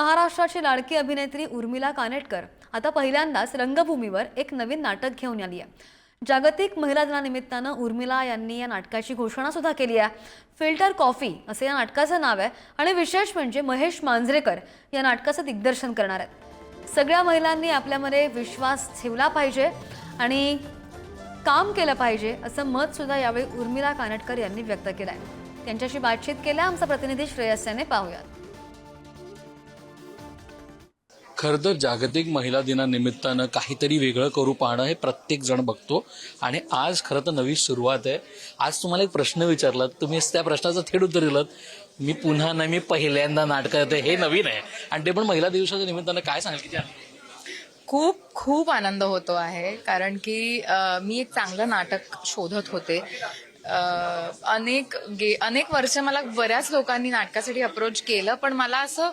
महाराष्ट्राची लाडकी अभिनेत्री उर्मिला कानेटकर आता पहिल्यांदाच रंगभूमीवर एक नवीन नाटक घेऊन आली आहे. जागतिक महिला दिनानिमित्तानं उर्मिला यांनी या नाटकाची घोषणा सुद्धा केली आहे. फिल्टर कॉफी असं या नाटकाचं नाव आहे आणि विशेष म्हणजे महेश मांजरेकर या नाटकाचं दिग्दर्शन करणार आहेत. सगळ्या महिलांनी आपल्यामध्ये विश्वास ठेवला पाहिजे आणि काम केलं पाहिजे असं मत सुद्धा यावेळी उर्मिला कानटकर यांनी व्यक्त केलं आहे त्यांच्याशी बातचीत केल्या आमचा प्रतिनिधी श्रेयस याने. पाहूयात. खरं तर जागतिक महिला दिनानिमित्तानं काहीतरी वेगळं करू पाहणं हे प्रत्येक जण बघतो. आणि आज खरं तर नवी सुरुवात आहे. आज तुम्हाला एक प्रश्न विचारलात तुम्ही त्या प्रश्नाचं थेट उत्तर दिलं मी पुन्हा नाही मी पहिल्यांदा नाटक करते. हे नवीन आहे. आणि ते पण महिला दिवसाच्या निमित्तानं काय सांगितलं खूप खूप आनंद होतो आहे. कारण की मी एक चांगलं नाटक शोधत होते. अनेक गे अनेक वर्ष मला बऱ्याच लोकांनी नाटकासाठी अप्रोच केलं पण मला असं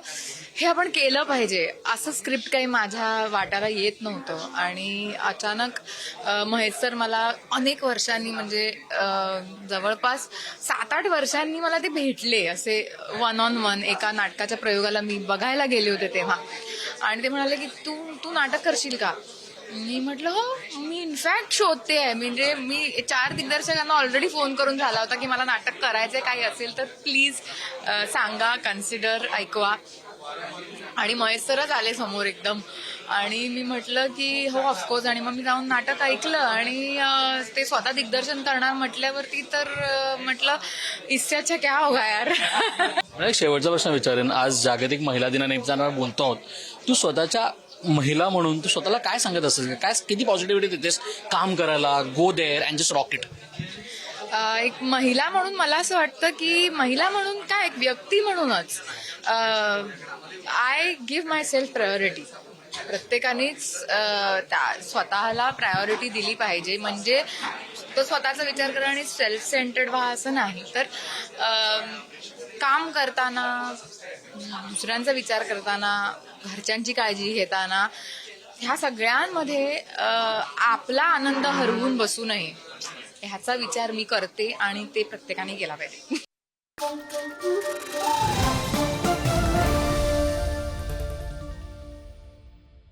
हे आपण केलं पाहिजे. असं स्क्रिप्ट काही माझ्या वाट्याला येत नव्हतं. आणि अचानक महेश सर मला अनेक वर्षांनी म्हणजे जवळपास सात आठ वर्षांनी मला ते भेटले. असे वन ऑन वन एका नाटकाच्या प्रयोगाला मी बघायला गेले होते तेव्हा. आणि ते म्हणाले की तू तू नाटक करशील का? मी म्हटलं हो मी इनफॅक्ट शोधते आहे. म्हणजे मी चार दिग्दर्शकांना ऑलरेडी फोन करून झाला होता की मला नाटक करायचंय काही असेल तर प्लीज सांगा कन्सिडर ऐकवा. आणि महेश सरच आले समोर एकदम. आणि मी म्हटलं की हो ऑफकोर्स आणि मग मी जाऊन नाटक ऐकलं आणि ते स्वतः दिग्दर्शन करणार म्हटल्यावरती तर म्हटलं इसच्या क्या होगा यार? शेवटचा प्रश्न विचारेन. आज जागतिक महिला दिनानिमित्तानं बोलतो आहोत. तू स्वतःच्या महिला म्हणून तू स्वतःला काय सांगत असेल काय किती पॉझिटिव्हिटी देतेस? काम करायला go there and just rocket एक महिला म्हणून मला असं वाटतं की महिला म्हणून काय एक व्यक्ती म्हणूनच I give myself priority प्रत्येकानेच त्या स्वतःला प्रायोरिटी दिली पाहिजे. म्हणजे तो स्वतःचा विचार करा आणि सेल्फ सेंटर्ड व्हा असं नाही. तर काम करताना दुसऱ्यांचा विचार करताना घरच्यांची काळजी घेताना ह्या सगळ्यांमध्ये आपला आनंद हरवून बसू नये. ह्याचा विचार मी करते आणि ते प्रत्येकाने केला पाहिजे.